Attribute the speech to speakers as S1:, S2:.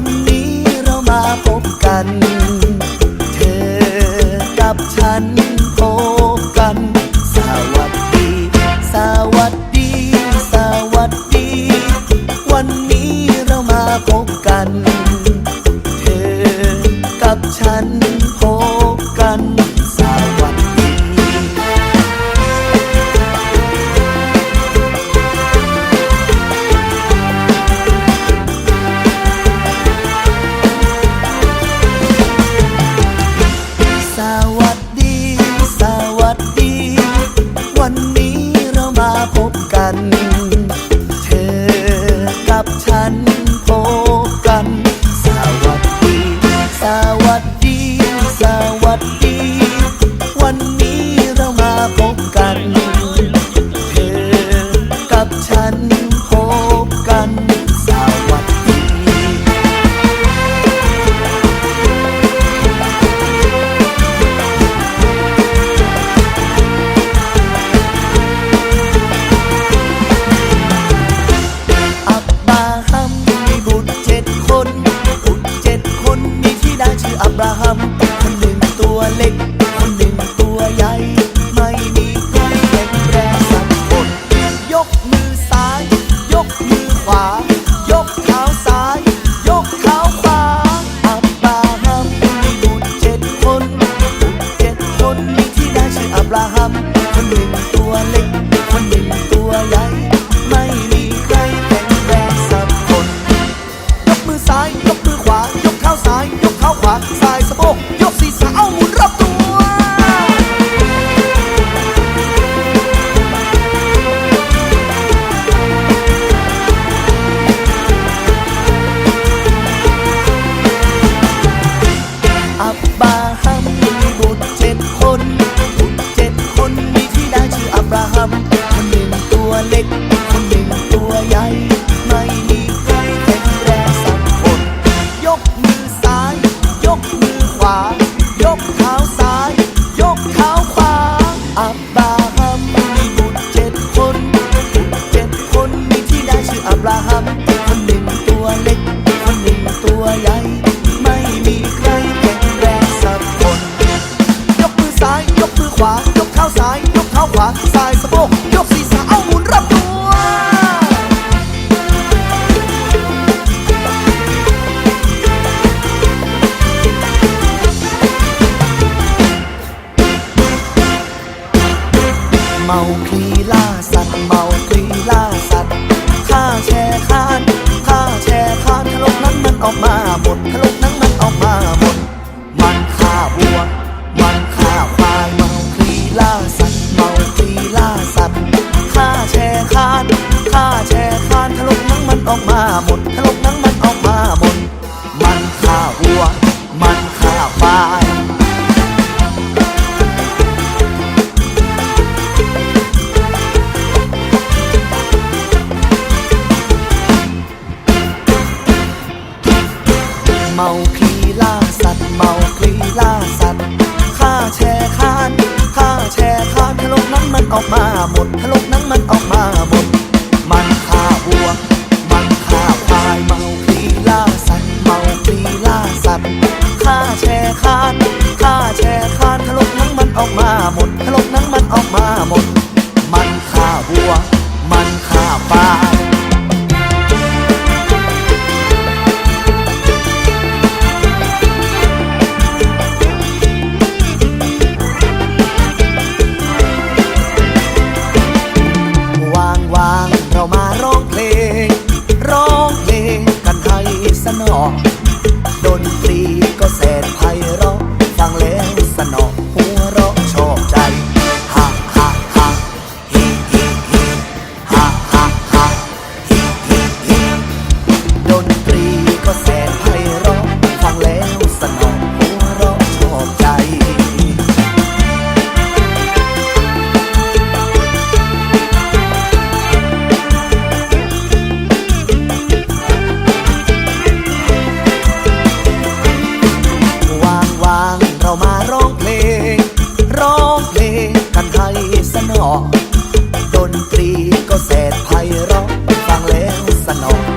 S1: วันนี้เรามาพบกัน เธอกับฉันพบกัน สวัสดี สวัสดี สวัสดี วันนี้เรามาพบกัน เธอกับฉันพบกันสวัสดีาย ยกเท้าขวาสายสะโพกยกศีรษะเอาหมุนรอบตัว อับบาฮัมมีบุตรเจ็ดคนบุตรเจ็ดคนมีที่ได้ชื่ออับราฮัม คนหนึ่งตัวเล็ก คนหนึ่งตัวใหญ่ ไม่มีใครแข็งแรงสักคน ยกมือซ้าย ยกมือขวา ยกเท้าซ้าย ยกเท้าขวาซ้ายสะโพกยกศีรษะเอาหมุนรับตัวเมาคลีล่าสัตว์เมา หมดทะล ออกมาหมดทะลกนั้นมันออกมาหมด มันฆ่าวัว มันฆ่าควายเมาคลีล่าสัตว์เมาคลีล่าสัตว์ข้าแชร์คานข้าแชร์คานทะลกนั้นมันออกมาหมดทะลกนั้นมันออกมาหมด มันฆ่าวัว มันฆ่าควาย ดนตรีก็แสนไพเราะฟังแล้วสนอหัวเราะชอบใจ ดนตรีก็แสนไพเราะฟังแล้วสนอง